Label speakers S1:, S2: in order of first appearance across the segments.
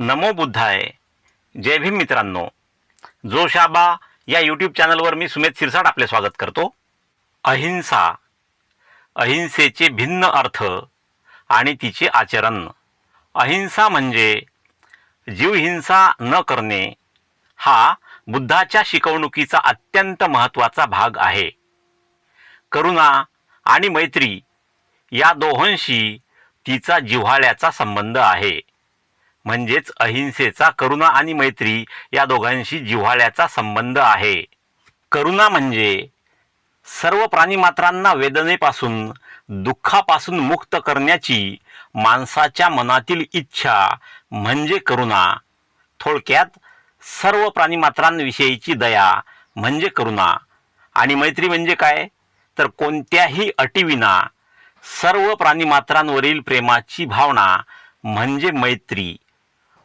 S1: नमो बुद्धाय. जय भीम मित्रांनो. जोशाबा या यूट्यूब चॅनलवर मी सुमेध सिरसाट आपले स्वागत करतो. अहिंसा. अहिंसेचे भिन्न अर्थ आणि तिचे आचरण. अहिंसा म्हणजे जीवहिंसा न करणे हा बुद्धाच्या शिकवणुकीचा अत्यंत महत्त्वाचा भाग आहे. करुणा आणि मैत्री या दोहोंशी तिचा जिव्हाळ्याचा संबंध आहे. म्हणजेच अहिंसेचा करुणा आणि मैत्री या दोघांशी जिव्हाळ्याचा संबंध आहे. करुणा म्हणजे सर्व प्राणीमात्रांना वेदनेपासून दुःखापासून मुक्त करण्याची माणसाच्या मनातील इच्छा म्हणजे करुणा. थोडक्यात सर्व प्राणीमात्रांविषयीची दया म्हणजे करुणा. आणि मैत्री म्हणजे काय? तर कोणत्याही अटीविना सर्व प्राणीमात्रांवरील प्रेमाची भावना म्हणजे मैत्री.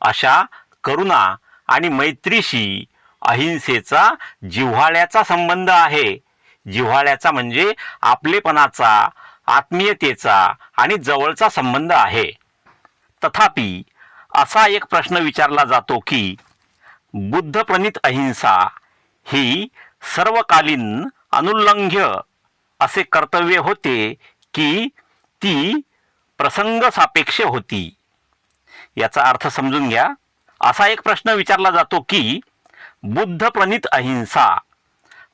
S1: अशा करुणा आणि मैत्रीशी अहिंसेचा जिव्हाळ्याचा संबंध आहे. जिव्हाळ्याचा म्हणजे आपलेपणाचा आत्मीयतेचा आणि जवळचा संबंध आहे. तथापि असा एक प्रश्न विचारला जातो की बुद्धप्रणित अहिंसा ही सर्वकालीन अनुल्लंघ्य असे कर्तव्य होते की ती प्रसंग सापेक्ष होती? याचा अर्थ समजून घ्या. असा एक प्रश्न विचारला जातो की बुद्ध प्रणित अहिंसा.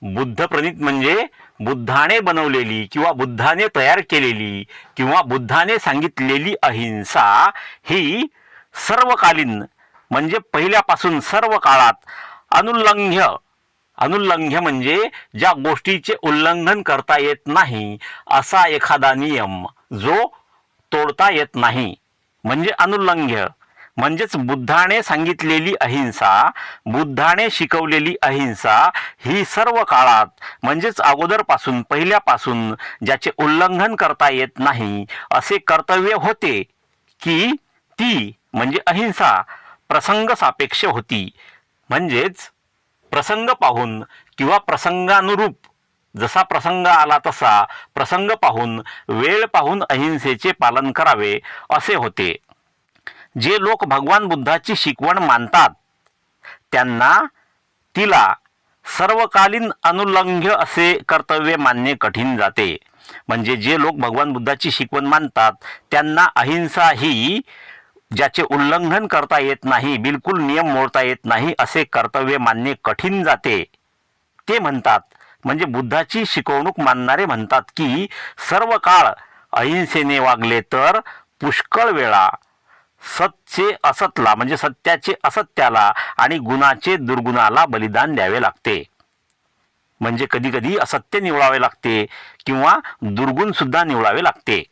S1: बुद्ध प्रणित म्हणजे बुद्धाने बनवलेली किंवा बुद्धाने तयार केलेली किंवा बुद्धाने सांगितलेली अहिंसा ही सर्वकालीन म्हणजे पहिल्यापासून सर्व काळात अनुल्लंघ्य. अनुल्लंघ्य म्हणजे ज्या गोष्टीचे उल्लंघन करता येत नाही असा एखादा नियम जो तोडता येत नाही. म्हणजे अनुल्लंघ्य म्हणजेच बुद्धाने सांगितलेली अहिंसा बुद्धाने शिकवलेली अहिंसा ही सर्व काळात म्हणजेच अगोदरपासून पहिल्यापासून ज्याचे उल्लंघन करता येत नाही असे कर्तव्य होते की ती म्हणजे अहिंसा प्रसंग सापेक्ष होती. म्हणजेच प्रसंग पाहून किंवा प्रसंगानुरूप जसा प्रसंग आला तसा प्रसंग पाहून वेळ पाहून अहिंसेचे पालन करावे असे होते. जे लोक भगवान बुद्धाची शिकवण मानतात त्यांना तिला सर्वकालीन अनुलंघ्य असे कर्तव्य मानणे कठीण जाते. म्हणजे जे लोक भगवान बुद्धाची शिकवण मानतात त्यांना अहिंसा ही ज्याचे उल्लंघन करता येत नाही बिलकुल नियम मोडता येत नाही असे कर्तव्य मानणे कठीण जाते. ते म्हणतात म्हणजे बुद्धाची शिकवणूक मानणारे म्हणतात की सर्व काळ अहिंसेने वागले तर पुष्कळ वेळा सतचे असतला म्हणजे सत्याचे असत्याला आणि गुणाचे दुर्गुणाला बलिदान द्यावे लागते. म्हणजे कधीकधी असत्य निवडावे लागते किंवा दुर्गुणसुद्धा निवडावे लागते.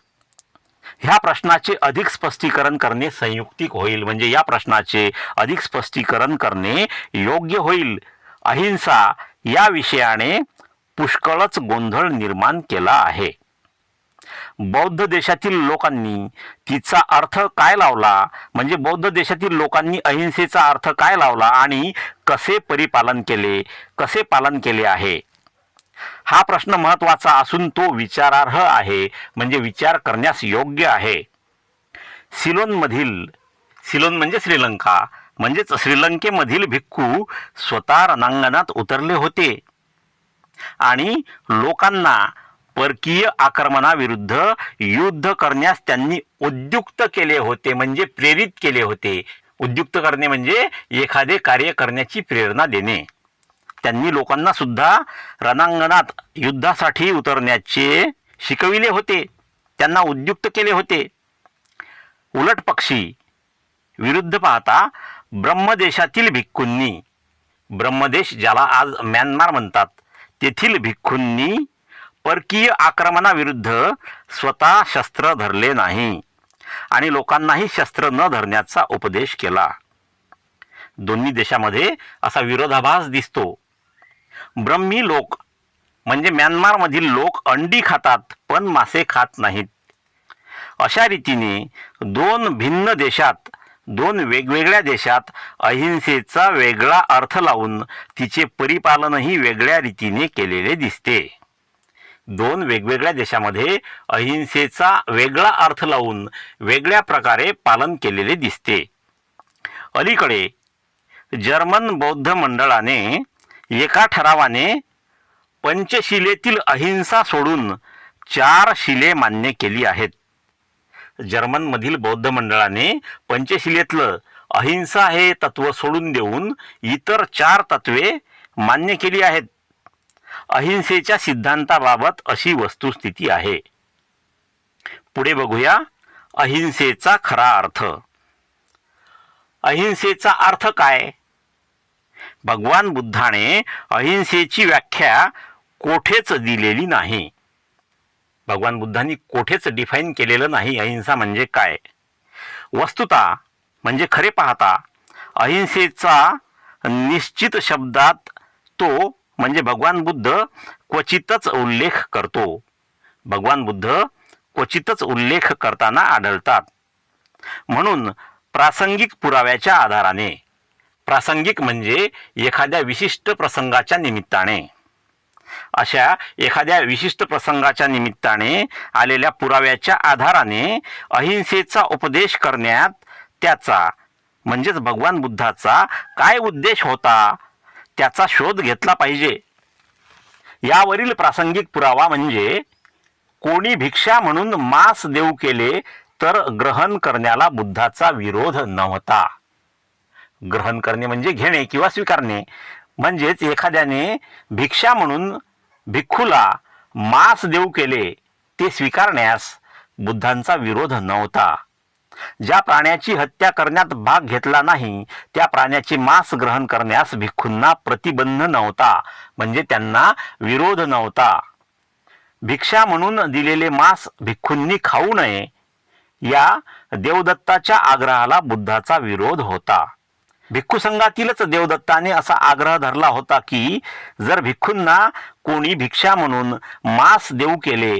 S1: ह्या प्रश्नाचे अधिक स्पष्टीकरण करणे संयुक्तिक होईल. म्हणजे या प्रश्नाचे अधिक स्पष्टीकरण करणे योग्य होईल. अहिंसा या विषयाने पुष्कळच गोंधळ निर्माण केला आहे. बौद्ध देशातील लोकांनी तिचा अर्थ काय लावला? म्हणजे बौद्ध देशातील लोकांनी अहिंसेचा अर्थ काय लावला आणि कसे परिपालन केले? कसे पालन केले आहे? हा प्रश्न महत्त्वाचा असून तो विचारार्ह आहे म्हणजे विचार करण्यास योग्य आहे. सिलोनमधील सिलोन म्हणजे श्रीलंका म्हणजेच श्रीलंकेमधील भिक्खू स्वतः रणांगणात उतरले होते. आणि लोकांना परकीय आक्रमणाविरुद्ध युद्ध करण्यास त्यांनी उद्युक्त केले होते म्हणजे प्रेरित केले होते. उद्युक्त करणे म्हणजे एखादे कार्य करण्याची प्रेरणा देणे. त्यांनी लोकांना सुद्धा रणांगणात युद्धासाठी उतरण्याचे शिकविले होते. त्यांना उद्युक्त केले होते. उलट पक्षी विरुद्ध पाहता ब्रह्मदेशातील भिक्खूंनी ब्रह्मदेश ज्याला आज म्यानमार म्हणतात तेथील भिक्खूंनी परकीय आक्रमणाविरुद्ध स्वतः शस्त्र धरले नाही आणि लोकांनाही शस्त्र न धरण्याचा उपदेश केला. दोन्ही देशामध्ये असा विरोधाभास दिसतो. ब्रह्मी लोक म्हणजे म्यानमारमधील लोक अंडी खातात पण मासे खात नाहीत. अशा रीतीने दोन भिन्न देशात दोन वेगवेगळ्या देशात अहिंसेचा वेगळा अर्थ लावून तिचे परिपालनही वेगळ्या रीतीने केलेले दिसते. दोन वेगवेगळ्या देशामध्ये अहिंसेचा वेगळा अर्थ लावून वेगळ्या प्रकारे पालन केलेले दिसते. अलीकडे जर्मन बौद्ध मंडळाने एका ठरावाने पंचशिलेतील अहिंसा सोडून चार शिले मान्य केली आहेत. जर्मनमधील बौद्ध मंडळाने पंचशिलेतलं अहिंसा हे तत्व सोडून देऊन इतर चार तत्वे मान्य केली आहेत. अहिंसेच्या सिद्धांताबाबत अशी वस्तुस्थिती आहे. पुढे बघूया. अहिंसेचा खरा अर्थ. अहिंसेचा अर्थ काय? भगवान बुद्धाने अहिंसेची व्याख्या कोठेच दिलेली नाही. भगवान बुद्धांनी कोठेच डिफाईन केलेलं नाही. अहिंसा म्हणजे काय? वस्तुता म्हणजे खरे पाहता. अहिंसेचा निश्चित शब्दात तो म्हणजे भगवान बुद्ध क्वचितच उल्लेख करतो. भगवान बुद्ध क्वचितच उल्लेख करताना आढळतात. म्हणून प्रासंगिक पुराव्याच्या आधाराने. प्रासंगिक म्हणजे एखाद्या विशिष्ट प्रसंगाच्या निमित्ताने. अशा एखाद्या विशिष्ट प्रसंगाच्या निमित्ताने आलेल्या पुराव्याच्या आधाराने अहिंसेचा उपदेश करण्यात त्याचा म्हणजेच भगवान बुद्धाचा काय उद्देश होता त्याचा शोध घेतला पाहिजे. यावरील प्रासंगिक पुरावा म्हणजे कोणी भिक्षा म्हणून मांस देऊ केले तर ग्रहण करण्याला बुद्धाचा विरोध नव्हता. ग्रहण करणे म्हणजे घेणे किंवा स्वीकारणे. म्हणजेच एखाद्याने भिक्षा म्हणून भिक्खूला मांस देऊ केले ते स्वीकारण्यास बुद्धांचा विरोध नव्हता. ज्या प्राण्याची हत्या करण्यात भाग घेतला नाही त्या प्राण्याचे मांस ग्रहण करण्यास भिक्खूंना प्रतिबंध नव्हता म्हणजे त्यांना विरोध नव्हता. भिक्षा म्हणून दिलेले मांस भिक्खूंनी खाऊ नये या देवदत्ताच्या आग्रहाला बुद्धाचा विरोध होता. भिक्खू संघातीलच देवदत्ताने असा आग्रह धरला होता की जर भिक्खूंना कोणी भिक्षा म्हणून मांस देऊ केले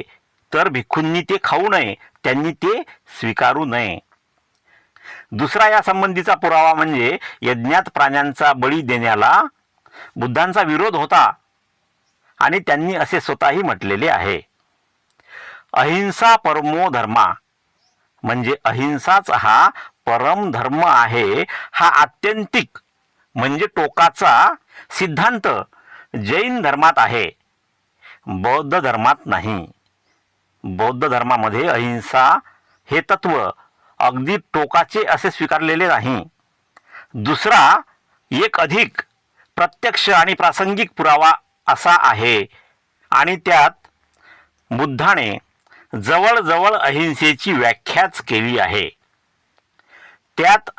S1: तर भिक्खूंनी ते खाऊ नये त्यांनी ते स्वीकारू नये. दुसरा या संबंधीचा पुरावा म्हणजे यज्ञात प्राण्यांचा बळी देण्याला बुद्धांचा विरोध होता आणि त्यांनी असे स्वतःही म्हटलेले आहे. अहिंसा परमो धर्मा म्हणजे अहिंसाच हा परम धर्म आहे हा आत्यंतिक म्हणजे टोकाचा सिद्धांत जैन धर्मात आहे. बौद्ध धर्मात नाही. बौद्ध धर्मामध्ये अहिंसा हे तत्व अगदी टोकाचे असे स्वीकारलेले नाही. दुसरा एक अधिक प्रत्यक्ष आणि प्रासंगिक पुरावा असा आहे. आणि त्यात बुद्धाने जवळजवळ अहिंसेची व्याख्याच केली आहे. त्यात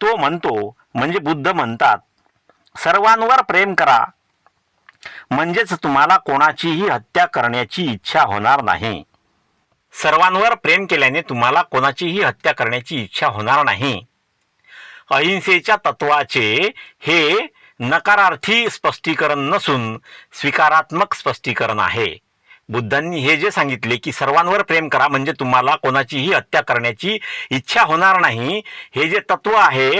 S1: तो म्हणतो म्हणजे बुद्ध म्हणतात सर्वांवर प्रेम करा. म्हणजेच तुम्हाला कोणाचीही हत्या करण्याची इच्छा होणार नाही. सर्वांवर प्रेम केल्याने तुम्हाला कोणाचीही हत्या करण्याची इच्छा होणार नाही. अहिंसेच्या तत्वाचे हे नकारार्थी स्पष्टीकरण नसून स्वीकारात्मक स्पष्टीकरण आहे. बुद्धांनी हे जे सांगितले की सर्वांवर प्रेम करा म्हणजे तुम्हाला कोणाचीही हत्या करण्याची इच्छा होणार नाही. हे जे तत्व आहे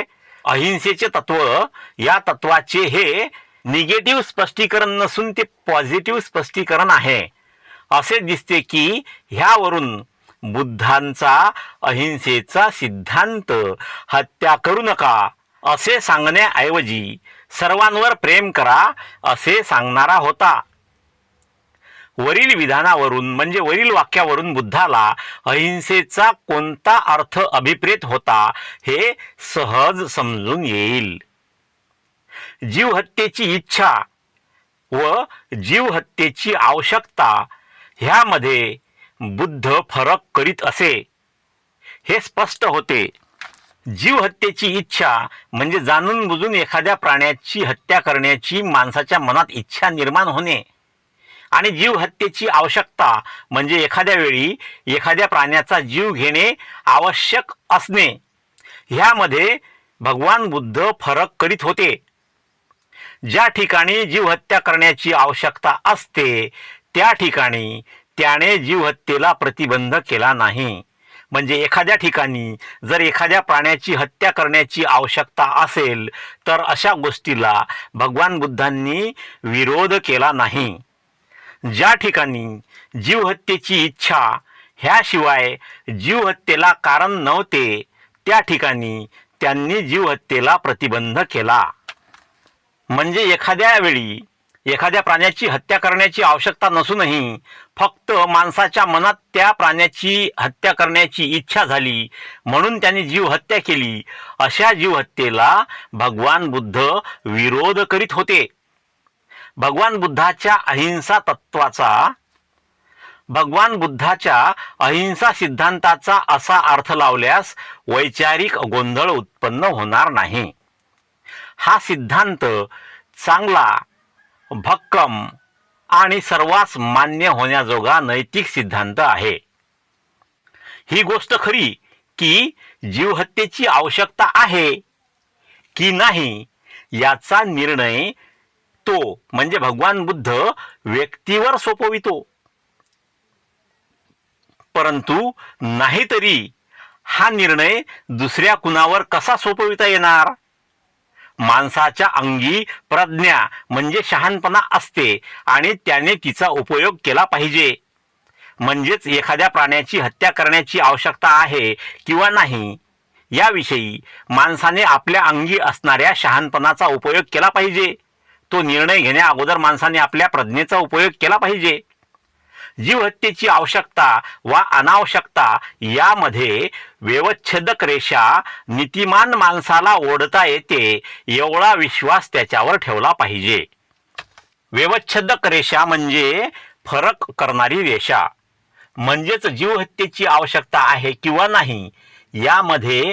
S1: अहिंसेचे तत्व या तत्वाचे हे निगेटिव्ह स्पष्टीकरण नसून ते पॉझिटिव्ह स्पष्टीकरण आहे. असे दिसते की ह्यावरून बुद्धांचा अहिंसेचा सिद्धांत हत्या करू नका. असे सांगण्याऐवजी सर्वांवर प्रेम करा असे सांगणारा होता. वरील विधानावरून म्हणजे वरील वाक्यावरून बुद्धाला अहिंसेचा कोणता अर्थ अभिप्रेत होता हे सहज समजून येईल. जीवहत्येची इच्छा व जीवहत्येची आवश्यकता ह्यामध्ये बुद्ध फरक करीत असे. हे स्पष्ट होते. जीवहत्येची इच्छा म्हणजे जाणून बुजून एखाद्या प्राण्याची हत्या करण्याची माणसाच्या मनात इच्छा निर्माण होणे. आणि जीव हत्येची आवश्यकता म्हणजे एखाद्या वेळी एखाद्या प्राण्याचा जीव घेणे आवश्यक असणे. ह्यामध्ये भगवान बुद्ध फरक करीत होते. ज्या ठिकाणी जीवहत्या करण्याची आवश्यकता असते त्या ठिकाणी त्याने जीवहत्येला प्रतिबंध केला नाही. म्हणजे एखाद्या ठिकाणी जर एखाद्या प्राण्याची हत्या करण्याची आवश्यकता असेल तर अशा गोष्टीला भगवान बुद्धांनी विरोध केला नाही. ज्या ठिकाणी जीवहत्येची इच्छा ह्याशिवाय जीवहत्येला कारण नव्हते त्या ठिकाणी त्यांनी जीवहत्येला प्रतिबंध केला. म्हणजे एखाद्या वेळी एखाद्या प्राण्याची हत्या करण्याची आवश्यकता नसूनही फक्त माणसाच्या मनात त्या प्राण्याची हत्या करण्याची इच्छा झाली म्हणून त्यांनी जीवहत्या केली अशा जीवहत्येला भगवान बुद्ध विरोध करीत होते. भगवान बुद्धाच्या अहिंसा तत्वाचा भगवान बुद्धाच्या अहिंसा सिद्धांताचा असा अर्थ लावल्यास वैचारिक गोंधळ उत्पन्न होणार नाही. हा सिद्धांत चांगला भक्कम आणि सर्वांस मान्य होण्याजोगा नैतिक सिद्धांत आहे. ही गोष्ट खरी की जीवहत्येची आवश्यकता आहे की नाही याचा निर्णय तो म्हणजे भगवान बुद्ध व्यक्तीवर सोपवितो. परंतु नाहीतरी हा निर्णय दुसऱ्या कुणावर कसा सोपविता येणार? माणसाच्या अंगी प्रज्ञा म्हणजे शहाणपणा असते आणि त्याने तिचा उपयोग केला पाहिजे. म्हणजेच एखाद्या प्राण्याची हत्या करण्याची आवश्यकता आहे किंवा नाही याविषयी माणसाने आपल्या अंगी असणाऱ्या शहाणपणाचा उपयोग केला पाहिजे. तो निर्णय घेण्या अगोदर माणसाने आपल्या प्रज्ञेचा उपयोग केला पाहिजे. जीवहत्येची आवश्यकता वा अनावश्यकता यामध्ये व्यवच्छेदक रेषा नीतिमान माणसाला ओढता येते एवढा विश्वास त्याच्यावर ठेवला पाहिजे. व्यवच्छेदक रेषा म्हणजे फरक करणारी रेषा. म्हणजेच जीवहत्येची आवश्यकता आहे किंवा नाही यामध्ये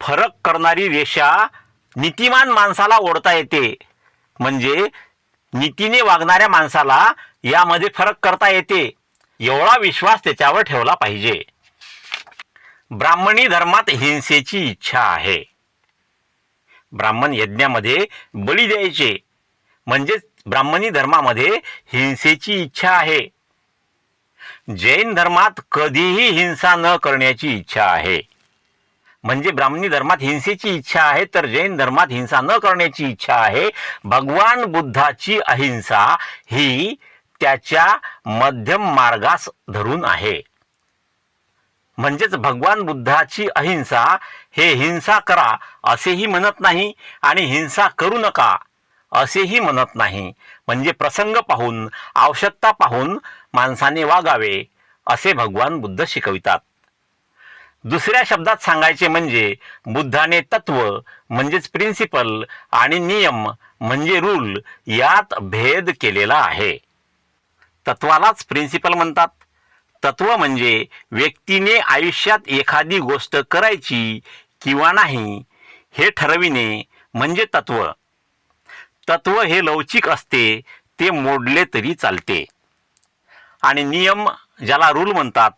S1: फरक करणारी रेषा नीतिमान माणसाला ओढता येते. म्हणजे नीतीने वागणाऱ्या माणसाला यामध्ये फरक करता येते. एवढा विश्वास त्याच्यावर ठेवला पाहिजे. ब्राह्मणी धर्मात हिंसेची इच्छा आहे. ब्राह्मण यज्ञामध्ये बळी द्यायचे. म्हणजेच ब्राह्मणी धर्मामध्ये हिंसेची इच्छा आहे. जैन धर्मात कधीही हिंसा न करण्याची इच्छा आहे. म्हणजे ब्राह्मणी धर्मात हिंसेची इच्छा आहे तर जैन धर्मात हिंसा न करण्याची इच्छा आहे. भगवान बुद्धाची अहिंसा ही त्याच्या मध्यम मार्गास धरून आहे. म्हणजेच भगवान बुद्धाची अहिंसा हे हिंसा करा असेही म्हणत नाही आणि हिंसा करू नका असेही म्हणत नाही. म्हणजे प्रसंग पाहून आवश्यकता पाहून माणसाने वागावे असे भगवान बुद्ध शिकवितात. दुसऱ्या शब्दात सांगायचे म्हणजे बुद्धाने तत्व म्हणजेच प्रिन्सिपल आणि नियम म्हणजे रूल यात भेद केलेला आहे. तत्वालाच प्रिन्सिपल म्हणतात. तत्व म्हणजे व्यक्तीने आयुष्यात एखादी गोष्ट करायची किंवा नाही हे ठरविणे म्हणजे तत्व. तत्व हे लवचिक असते ते मोडले तरी चालते. आणि नियम ज्याला रूल म्हणतात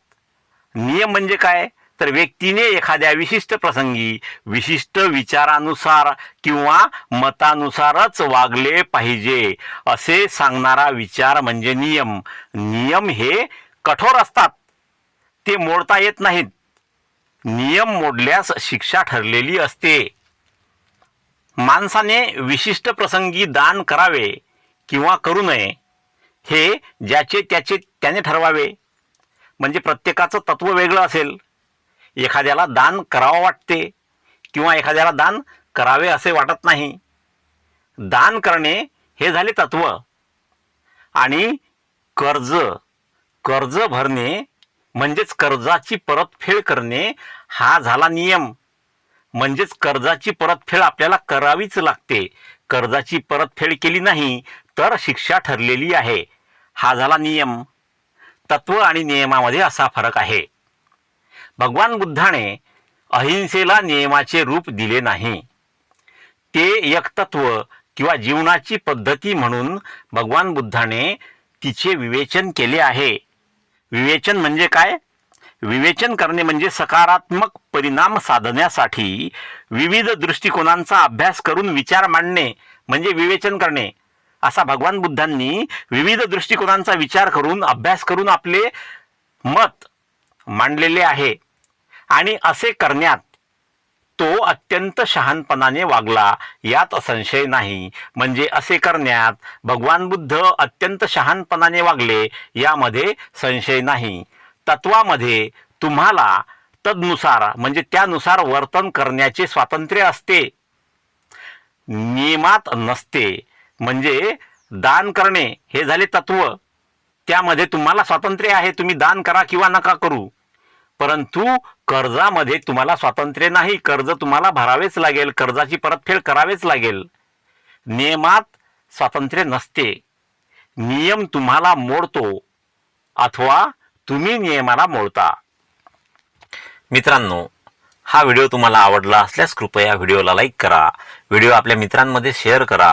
S1: नियम म्हणजे काय? तर व्यक्तीने एखाद्या विशिष्ट प्रसंगी विशिष्ट विचारानुसार किंवा मतानुसारच वागले पाहिजे. असे सांगणारा विचार म्हणजे नियम. नियम हे कठोर असतात. ते मोडता येत नाहीत. नियम मोडल्यास शिक्षा ठरलेली असते. माणसाने विशिष्ट प्रसंगी दान करावे किंवा करू नये हे ज्याचे त्याचे त्याने ठरवावे. म्हणजे प्रत्येकाचं तत्व वेगळं असेल. एखाद्याला दान करावं वाटते किंवा एखाद्याला दान करावे असे वाटत नाही. दान करणे हे झाले तत्व. आणि कर्ज कर्ज भरणे म्हणजेच कर्जाची परतफेड करणे हा झाला नियम. म्हणजेच कर्जाची परतफेड आपल्याला करावीच लागते. कर्जाची परतफेड केली नाही तर शिक्षा ठरलेली आहे. हा झाला नियम. तत्व आणि नियमामध्ये असा फरक आहे. भगवान बुद्धाने अहिंसेला नियमाचे रूप दिले नाही. ते एक तत्व किंवा जीवनाची पद्धती म्हणून भगवान बुद्धाने तिचे विवेचन केले आहे. विवेचन म्हणजे काय? विवेचन करणे म्हणजे सकारात्मक परिणाम साधण्यासाठी विविध दृष्टिकोनांचा अभ्यास करून विचार मांडणे म्हणजे विवेचन करणे. असा भगवान बुद्धांनी विविध दृष्टिकोनांचा विचार करून अभ्यास करून आपले मत मांडलेले आहे. आणि असे करण्यात तो अत्यंत शहाणपणाने वागला यात संशय नाही. म्हणजे असे करण्यात भगवान बुद्ध अत्यंत शहाणपणाने वागले यामध्ये संशय नाही. तत्वामध्ये तुम्हाला तदनुसार म्हणजे त्यानुसार वर्तन करण्याचे स्वातंत्र्य असते. नियमात नसते. म्हणजे दान करणे हे झाले तत्व. त्यामध्ये तुम्हाला स्वातंत्र्य आहे तुम्ही दान करा किंवा नका करू. परंतु कर्जामध्ये तुम्हाला स्वातंत्र्य नाही कर्ज तुम्हाला भरावेच लागेल कर्जाची परतफेड करावेच लागेल. नियमात स्वातंत्र्य नसते. नियम तुम्हाला मोडतो अथवा तुम्ही नियमाला मोडता. मित्रांनो हा व्हिडिओ तुम्हाला आवडला असल्यास कृपया व्हिडिओला लाईक करा व्हिडिओ आपल्या मित्रांमध्ये शेअर करा.